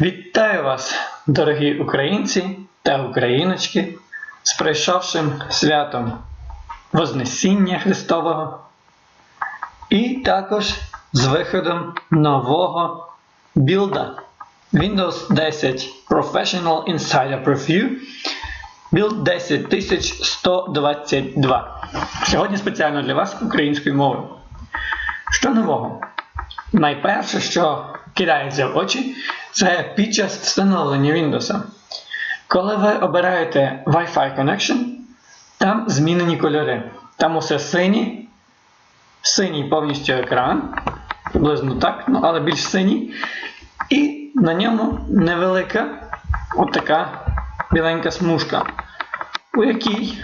Вітаю вас, дорогі українці та україночки, з прийшовшим святом Вознесіння Христового і також з виходом нового білда Windows 10 Professional Insider Preview Build 10122. Сьогодні спеціально для вас українською мовою. Що нового? Найперше, що кидається в очі, це під час встановлення Windows. Коли ви обираєте Wi-Fi Connection, там змінені кольори. Там усе синій, синій повністю екран, приблизно так, ну, але більш синій. І на ньому невелика отака біленька смужка, у якій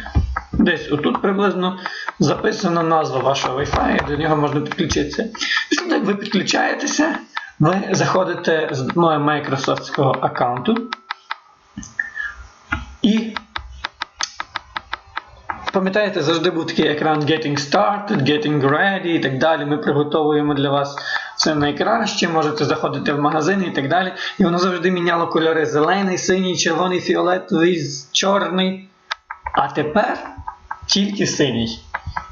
десь отут приблизно записана назва вашого Wi-Fi, до нього можна підключитися. Після того, як ви підключаєтеся, ви заходите з мого Microsoft аккаунту і пам'ятаєте, завжди був такий екран Getting Started, Getting Ready і так далі. Ми приготовуємо для вас все найкраще, можете заходити в магазини і так далі. І воно завжди міняло кольори: зелений, синій, червоний, фіолетовий, чорний. А тепер тільки синій.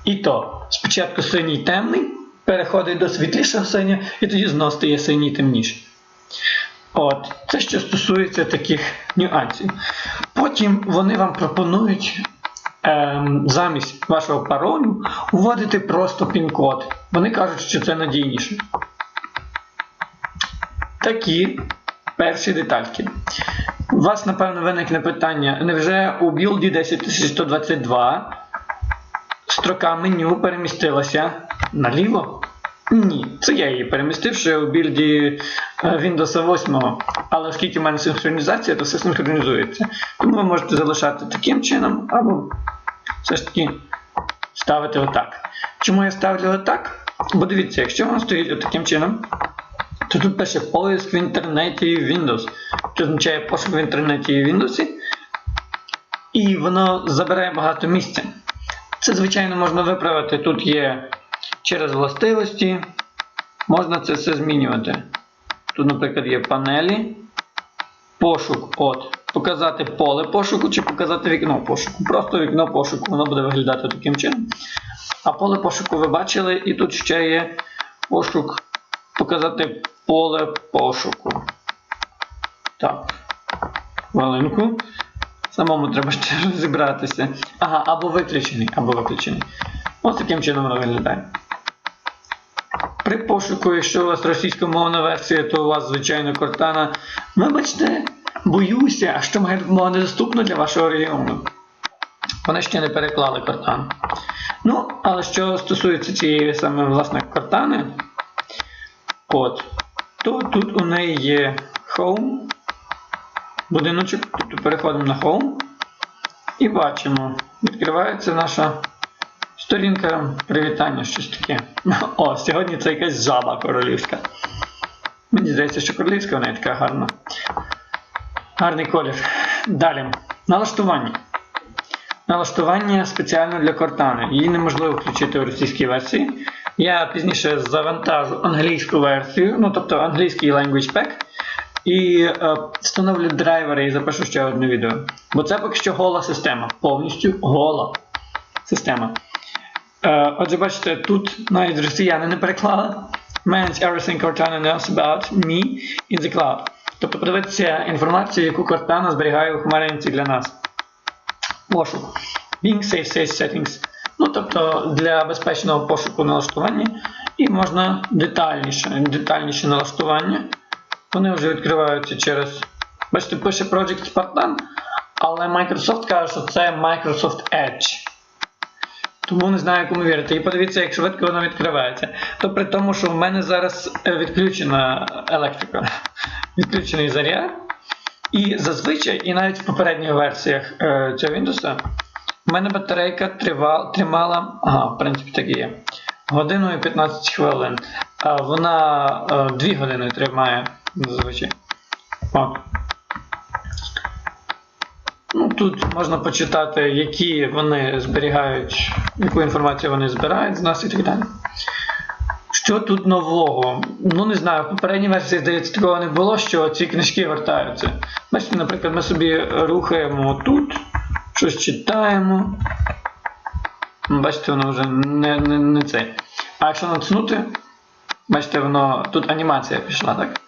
І то спочатку синій темний, переходить до світлішого синього, і тоді знову стає синій темніший. От, Це що стосується таких нюансів. Потім вони вам пропонують ем, замість вашого паролю вводити просто пін-код. Вони кажуть, що це надійніше. Такі перші детальки. У вас, напевно, виникне питання: невже у білді 10122 строка меню перемістилася наліво? Ні, це я її перемістив ще у білді е, Windows 8, але оскільки в мене синхронізація, то все синхронізується. Тому ви можете залишати таким чином, або все ж таки ставити отак. Чому я ставлю отак? Бо дивіться, якщо воно стоїть отаким чином, то тут пише поиск в інтернеті і Windows. Це означає пошук в інтернеті і Windows. І воно забирає багато місця. Це, звичайно, можна виправити. Тут є через властивості. Можна це все змінювати. Тут, наприклад, є панелі. Пошук. от. Показати поле пошуку чи показати вікно пошуку. Просто вікно пошуку, воно буде виглядати таким чином. А поле пошуку ви бачили, і тут ще є пошук. Показати поле пошуку. Так. Хвилинку. Самому треба ще розібратися. Ага, або виключений, або виключений. Ось таким чином виглядає. При пошуку, якщо у вас російськомовна версія, то у вас, звичайно, кортана. Вибачте, боюся, що допомога недоступна для вашого регіону. Вони ще не переклали кортан. Ну, але що стосується цієї саме власне кортани, от, то тут у неї є Home, будиночок, тобто переходимо на Home і бачимо, відкривається наша сторінка привітання, щось таке. О, сьогодні це якась жаба королівська. Мені здається, що королівська вона така гарна. Гарний колір. Далі. Налаштування. Налаштування спеціально для кортани. Її неможливо включити у російській версії. Я пізніше завантажу англійську версію, ну тобто англійський language pack. І е, встановлю драйвери і запишу ще одне відео. Бо це поки що гола система. Повністю гола система. Е, отже, бачите, тут навіть росіяни не переклали. Manage everything Cortana knows about me in the cloud. Тобто подивитися інформацію, яку Cortana зберігає у хмаринці для нас. Пошук. Bing Safe Safe Settings. Ну, тобто для безпечного пошуку налаштування. І можна детальніше, детальніше налаштування. Вони вже відкриваються через. Бачите, пише Project Spartan, але Microsoft каже, що це Microsoft Edge. Тому не знаю, кому вірити. І подивіться, як швидко воно відкривається. То при тому, що в мене зараз е, відключена електрика, відключений заряд. І зазвичай, і навіть в попередніх версіях е, цього Windows, в мене батарейка тривала, тримала, ага, в принципі, так і є. Годину і 15 хвилин. А вона е, 2 години тримає зазвичай. От. Ну, Тут можна почитати, які вони зберігають, яку інформацію вони збирають з нас і так далі. Що тут нового? Ну не знаю, в попередній версії, здається, такого не було, що ці книжки вертаються. Бачите, наприклад, ми собі рухаємо тут, щось читаємо. Бачите, воно вже не, не, не це. А якщо натиснути, бачите, воно тут анімація пішла, так?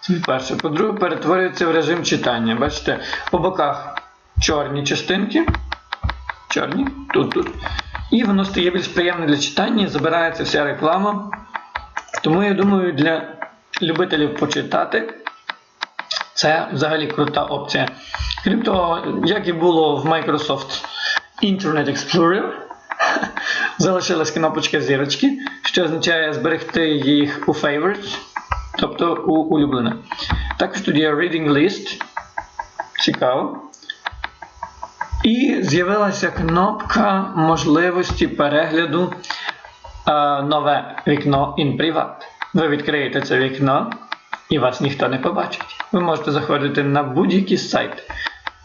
Це перше. По-друге, перетворюється в режим читання. Бачите, по боках чорні частинки. Чорні, тут, тут. І воно стає більш приємне для читання, забирається вся реклама. Тому я думаю, для любителів почитати це взагалі крута опція. Крім того, як і було в Microsoft Internet Explorer, залишилась кнопочка зірочки, що означає зберегти їх у Favorites, тобто у улюблене. Також тут є Reading List. Цікаво. І з'явилася кнопка можливості перегляду е, нове вікно in Privat. Ви відкриєте це вікно і вас ніхто не побачить. Ви можете заходити на будь-який сайт.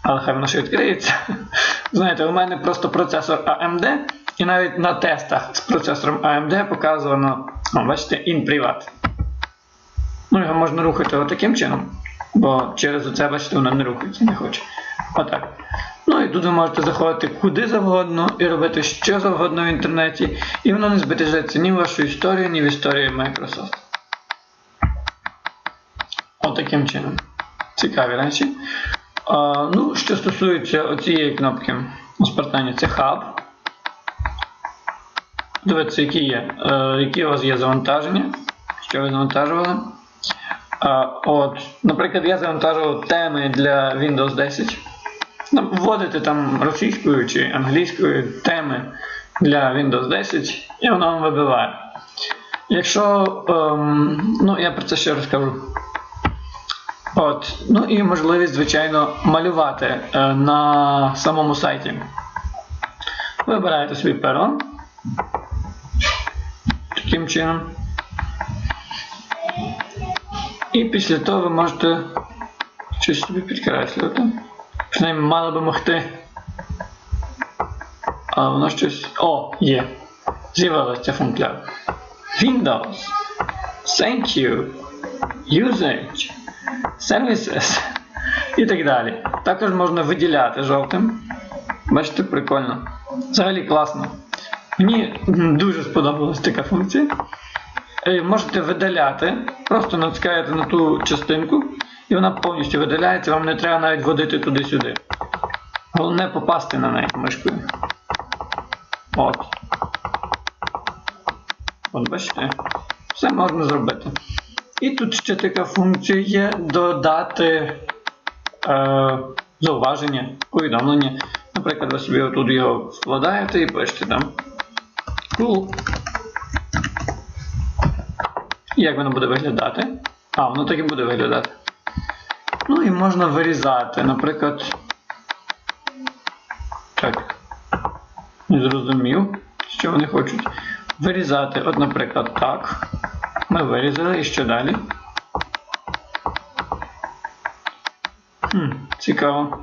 Але хай воно ще відкриється. Знаєте, у мене просто процесор AMD, і навіть на тестах з процесором AMD показано, о, бачите, in Privat. Ну, його можна рухати отаким чином, бо через оце, бачите, воно не рухається, не хоче. Отак. Ну і тут ви можете заходити куди завгодно і робити що завгодно в інтернеті, і воно не збережеться ні в вашу історію, ні в історію Microsoft. Отаким чином. Цікаві речі. А, ну, Що стосується оцієї кнопки спартані, це хаб. Дивіться, які є. Е, які у вас є завантаження. Що ви завантажували? А, от, Наприклад, я завантажував теми для Windows 10. Ну, Вводите там російською чи англійською теми для Windows 10 і воно вам вибиває. Якщо, ем, ну я про це ще розкажу. От, ну і можливість, звичайно, малювати е, на самому сайті. Вибираєте свій перо. Таким чином. І після того ви можете щось собі підкреслювати. Принаймні мало би могти. А воно щось. О, є. З'явилася ця функція. Windows. Thank you. Usage. Services. І так далі. Також можна виділяти жовтим. Бачите, прикольно. Взагалі класно. Мені дуже сподобалась така функція. Е, Можете видаляти, просто натискаєте на ту частинку, і вона повністю видаляється, вам не треба навіть водити туди-сюди. Головне попасти на неї мишкою. От. От бачите, все можна зробити. І тут ще така функція є додати е, зауваження, повідомлення. Наприклад, ви собі отут його вкладаєте і пишете там. Cool. І як воно буде виглядати? А, воно так і буде виглядати. Ну і можна вирізати, наприклад. Так. Не зрозумів, що вони хочуть. Вирізати. От, наприклад, так. Ми вирізали і що далі? Хм, Цікаво.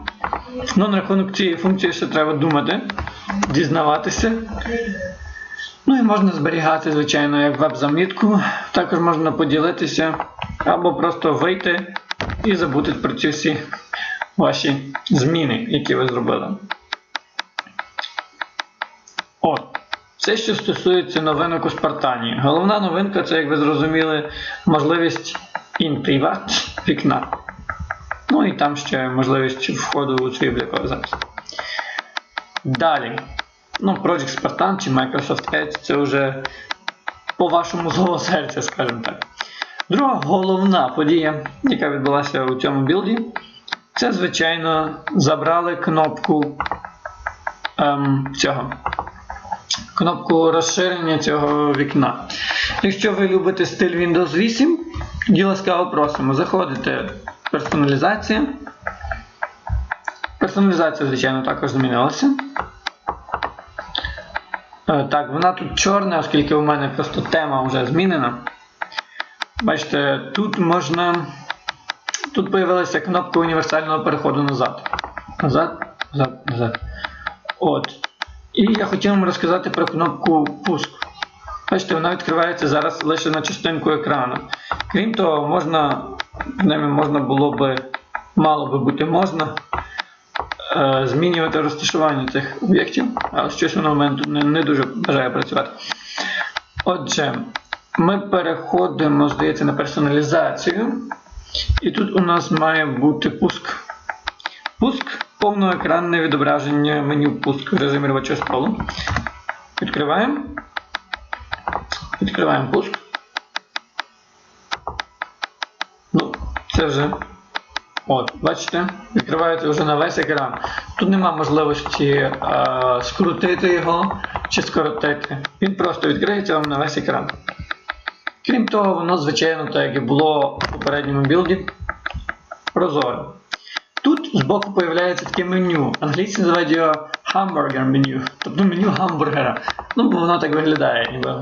Ну, на рахунок цієї функції ще треба думати, дізнаватися. Ну і можна зберігати, звичайно, як веб-замітку. Також можна поділитися або просто вийти і забути про ці всі ваші зміни, які ви зробили. От. Це, що стосується новинок у Спартані. Головна новинка це, як ви зрозуміли, можливість privat вікна. Ну і там ще можливість входу у обліковий запис. Далі. Ну, Project Spartan чи Microsoft Edge це вже по вашому злого серця, скажімо так. Друга головна подія, яка відбулася у цьому білді, це, звичайно, забрали кнопку ем, цього. Кнопку розширення цього вікна. Якщо ви любите стиль Windows 8, тоді ласкаво просимо. Заходите в персоналізація. Персоналізація, звичайно, також змінилася. Е, Так, вона тут чорна, оскільки у мене просто тема вже змінена. Бачите, тут можна. Тут з'явилася кнопка універсального переходу назад. Назад, назад, назад. От. І я хотів вам розказати про кнопку пуск. Бачите, вона відкривається зараз лише на частинку екрану. Крім того, можна, принаймні, можна було би, мало би бути можна е, змінювати розташування цих об'єктів, але щось воно в мене не дуже бажає працювати. Отже, ми переходимо, здається, на персоналізацію. І тут у нас має бути пуск. Пуск повноекранне відображення меню пуск в режимі робочого столу. Відкриваємо. Відкриваємо пуск. Ну, це вже. От, бачите, відкривається вже на весь екран. Тут нема можливості е, скрутити його чи скоротити. Він просто відкриється вам на весь екран. Крім того, воно, звичайно, так як і було в попередньому білді, прозоре. Тут збоку появляється таке меню. Англійці називають його hamburger меню, тобто меню гамбургера. Ну, воно так виглядає, ніби.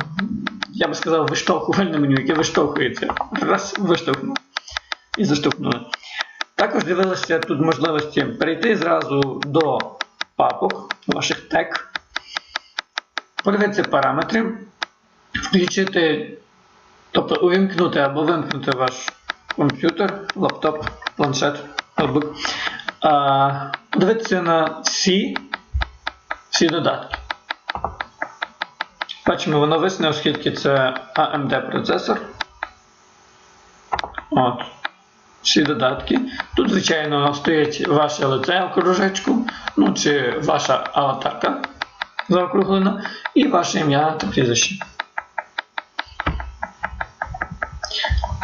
Я би сказав, виштовхувальне меню, яке виштовхується. Раз, виштовхнув. І заштовхнули. Також дивилися тут можливості перейти зразу до папок ваших тег, подивитися параметри, включити, тобто увімкнути або вимкнути ваш комп'ютер, лаптоп, планшет, ноутбук, подивитися на всі, всі додатки. Бачимо, воно висне, оскільки це AMD процесор. От. Всі додатки. Тут, звичайно, стоїть ваше лице в кружечку, ну чи ваша аватарка заокруглена, і ваше ім'я та прізвище.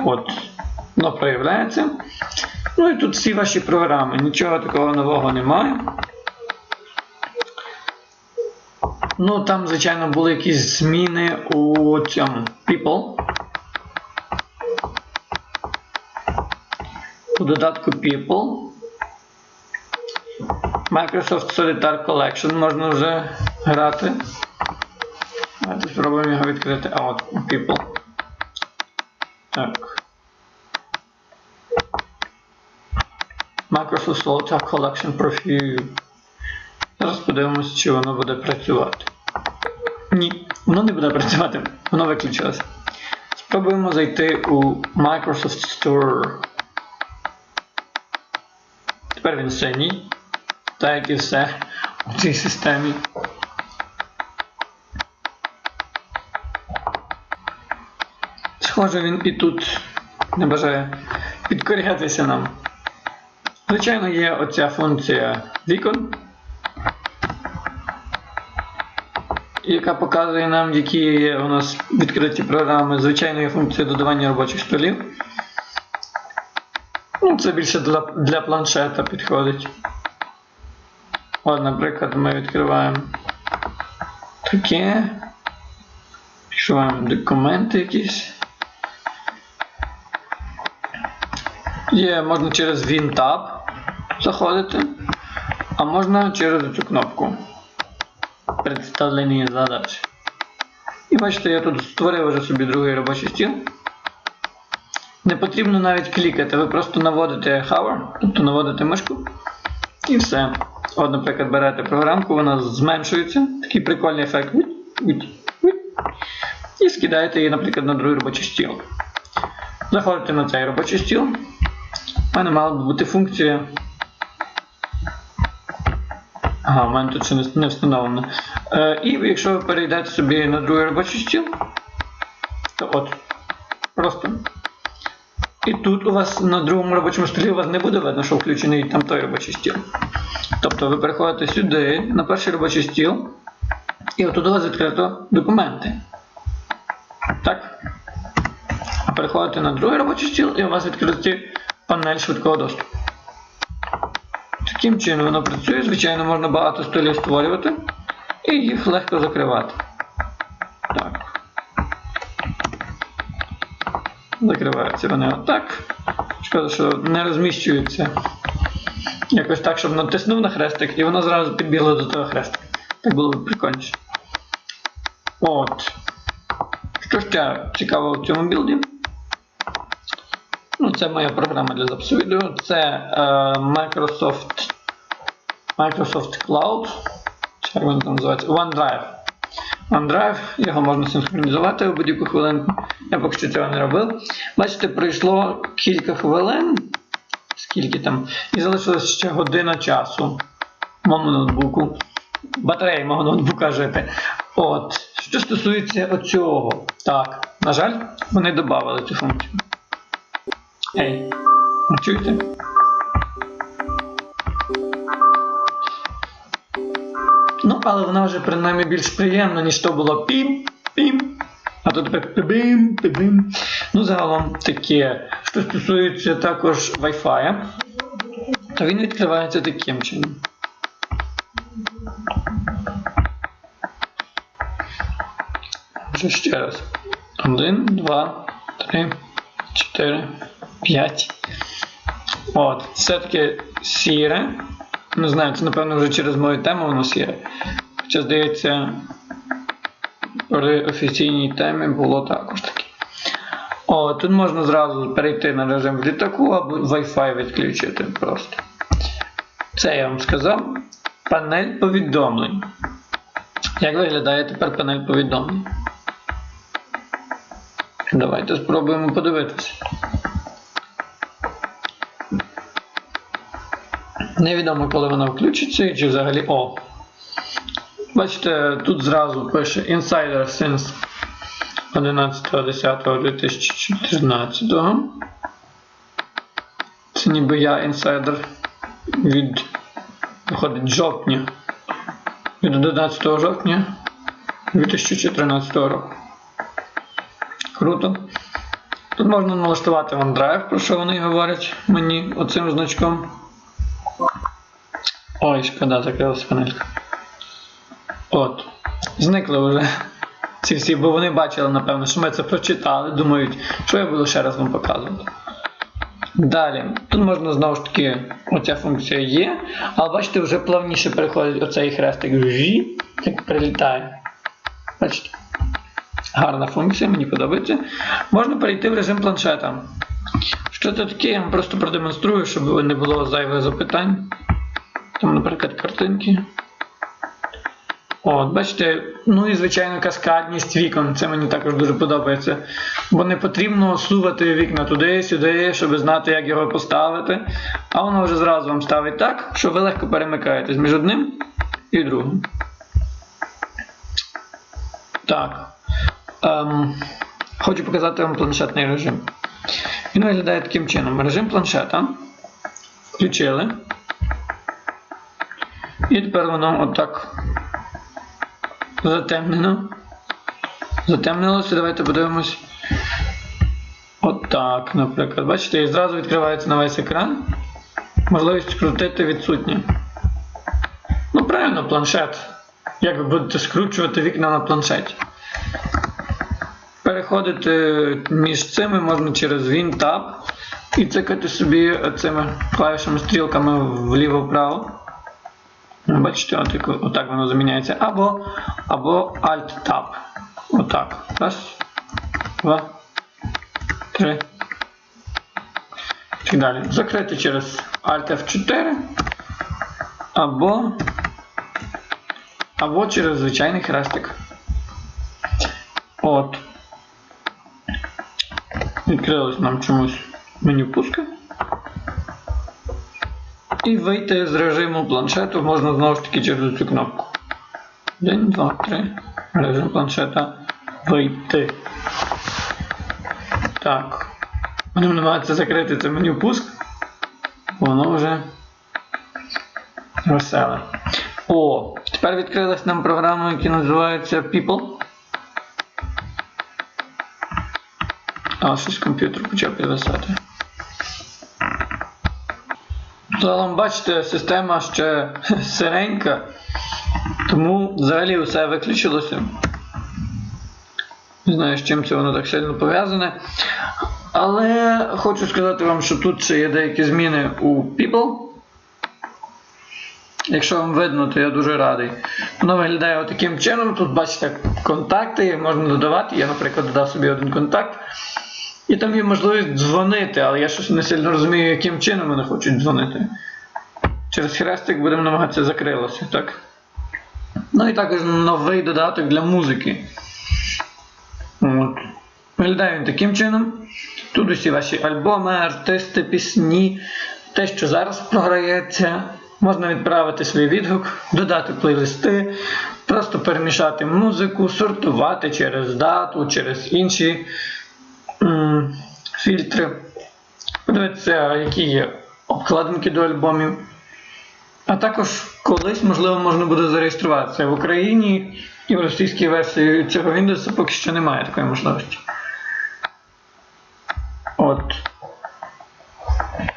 От, воно проявляється. Ну і тут всі ваші програми. Нічого такого нового немає. Ну, там, звичайно, були якісь зміни у цьому People. У додатку People. Microsoft Solitaire Collection можна вже грати. Давайте спробуємо його відкрити. А от People. Так. Microsoft Solitaire Collection Preview. Зараз подивимось, чи воно буде працювати. Ні, воно не буде працювати, воно виключилося. Спробуємо зайти у Microsoft Store. Тепер він синій, так як і все у цій системі. Схоже, він і тут не бажає підкорятися нам. Звичайно, є оця функція вікон, яка показує нам, які є у нас відкриті програми. Звичайно, є функція додавання робочих столів. Ну, Це більше для, для планшета підходить. От, наприклад, ми відкриваємо таке. Відкриваємо документи якісь. Є, можна через WinTab заходити, а можна через цю кнопку представлення задач. І бачите, я тут створив вже собі другий робочий стіл. Не потрібно навіть клікати, ви просто наводите hover, тобто наводите мишку і все. От, наприклад, берете програмку, вона зменшується, такий прикольний ефект. І скидаєте її, наприклад, на другий робочий стіл. Заходите на цей робочий стіл. У мене мала б бути функція. Ага, в мене тут ще не встановлено. Е, І якщо ви перейдете собі на другий робочий стіл, то от, просто. І тут у вас на другому робочому столі у вас не буде видно, що включений там той робочий стіл. Тобто ви переходите сюди, на перший робочий стіл, і отут у вас відкрито документи. Так. А переходите на другий робочий стіл, і у вас відкриті панель швидкого доступу. Таким чином воно працює, звичайно, можна багато столів створювати і їх легко закривати. Так. Закриваються вони отак. Шкода, що не розміщуються. Якось так, щоб натиснув на хрестик і воно зразу підбігло до того хрестика. Так було б прикольніше. От. Що ще цікаво в цьому білді? Це моя програма для запису відео. Це е, Microsoft Microsoft Cloud. Як він там називається? OneDrive. OneDrive, його можна синхронізувати у будь-яку хвилинку. Я поки що цього не робив. Бачите, пройшло кілька хвилин, скільки там, і залишилось ще година часу моєму ноутбуку. Батареї мого ноутбука жити. От, що стосується оцього, так, на жаль, вони додали цю функцію. Ей, ви чуєте? Ну, але вона вже принаймні більш приємна, ніж то було пім, пім. А то тепер пибим, пибим. Ну, загалом таке. Що стосується також Wi-Fi, то він відкривається таким чином. Вже ще раз. Один, два, три, чотири, п'ять. От, все-таки сіре. Не знаю, це напевно вже через мою тему воно сіре. Хоча, здається, при офіційній темі було також таке. О, тут можна зразу перейти на режим в літаку або Wi-Fi відключити просто. Це я вам сказав. Панель повідомлень. Як виглядає тепер панель повідомлень? Давайте спробуємо подивитися. Невідомо, коли вона включиться, чи взагалі О. Бачите, тут зразу пише Insider since 11.10.2014. Це ніби я інсайдер від виходить жовтня. Від 11 жовтня 2014 року. Круто. Тут можна налаштувати OneDrive, про що вони говорять мені оцим значком. Ой, шкода, закрилася панелька. От. Зникли вже ці всі, бо вони бачили, напевно, що ми це прочитали, думають, що я буду ще раз вам показувати. Далі, тут можна знову ж таки, оця функція є, але бачите, вже плавніше переходить оцей хрестик G, як прилітає. Бачите? Гарна функція, мені подобається. Можна перейти в режим планшета. Що це таке, я вам просто продемонструю, щоб не було зайвих запитань. Там, наприклад, картинки. От, бачите, ну і звичайно каскадність вікон. Це мені також дуже подобається. Бо не потрібно сувати вікна туди-сюди, щоб знати, як його поставити. А воно вже зразу вам ставить так, що ви легко перемикаєтесь між одним і другим. Так. Ем, хочу показати вам планшетний режим. Він виглядає таким чином. Режим планшета. Включили. І тепер воно отак затемнено. Затемнилося. Давайте подивимось. Отак, наприклад. Бачите, і зразу відкривається на весь екран. Можливість крутити відсутня. Ну, правильно, планшет. Як ви будете скручувати вікна на планшеті? Переходити між цими можна через Win-Tab і цикати собі цими клавішами стрілками вліво-вправо. Бачите, отак, отак воно заміняється. Або або Alt-Tab. Отак. Раз, два, три. І так далі. Закрити через Alt F4. Або або через звичайний хрестик. От. Відкрилось нам чомусь меню пуска. І вийти з режиму планшету можна знову ж таки через цю кнопку. 1, 2, 3. Режим планшета вийти. Так. Мені намагається закрити це меню пуск. Воно вже веселе. О, тепер відкрилась нам програма, яка називається People. А, щось комп'ютер почав підвисати. Загалом, бачите, система ще сиренька, тому взагалі все виключилося. Не знаю, з чим це воно так сильно пов'язане. Але хочу сказати вам, що тут ще є деякі зміни у People. Якщо вам видно, то я дуже радий. Воно виглядає таким чином. Тут бачите контакти, їх можна додавати. Я, наприклад, додав собі один контакт. І там є можливість дзвонити, але я щось не сильно розумію, яким чином вони хочуть дзвонити. Через хрестик будемо намагатися закрилося, так? Ну і також новий додаток для музики. От. Виглядає він таким чином. Тут усі ваші альбоми, артисти, пісні, те, що зараз програється. Можна відправити свій відгук, додати плейлисти, просто перемішати музику, сортувати через дату, через інші фільтри. Подивитися, які є обкладинки до альбомів. А також колись, можливо, можна буде зареєструватися в Україні і в російській версії цього Windows поки що немає такої можливості. От.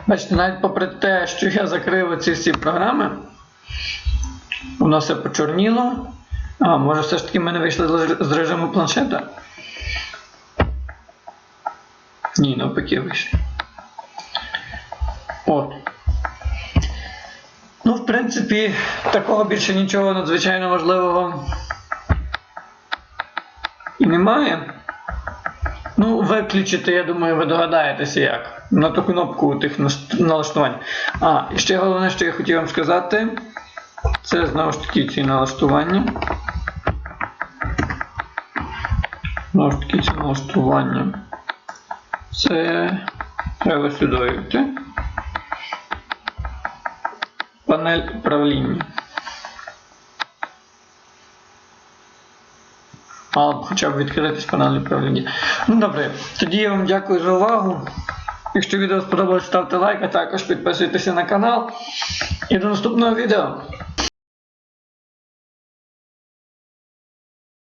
Бачите, навіть попри те, що я закрив ці всі програми, воно все почорніло. А, може все ж таки ми не вийшли з режиму планшета? Ні, навпаки вийшли. От. Ну, в принципі, такого більше нічого надзвичайно важливого і немає. Ну, виключити, я думаю, ви догадаєтеся як. На ту кнопку тих налаштувань. А, і ще головне, що я хотів вам сказати, це знову ж таки ці налаштування. Знову ж таки ці налаштування. Це треба сюди йти. Панель управління. Мало б хоча б відкритись панель управління. Ну добре, тоді я вам дякую за увагу. Якщо відео сподобалось, ставте лайк, а також підписуйтеся на канал. І до наступного відео.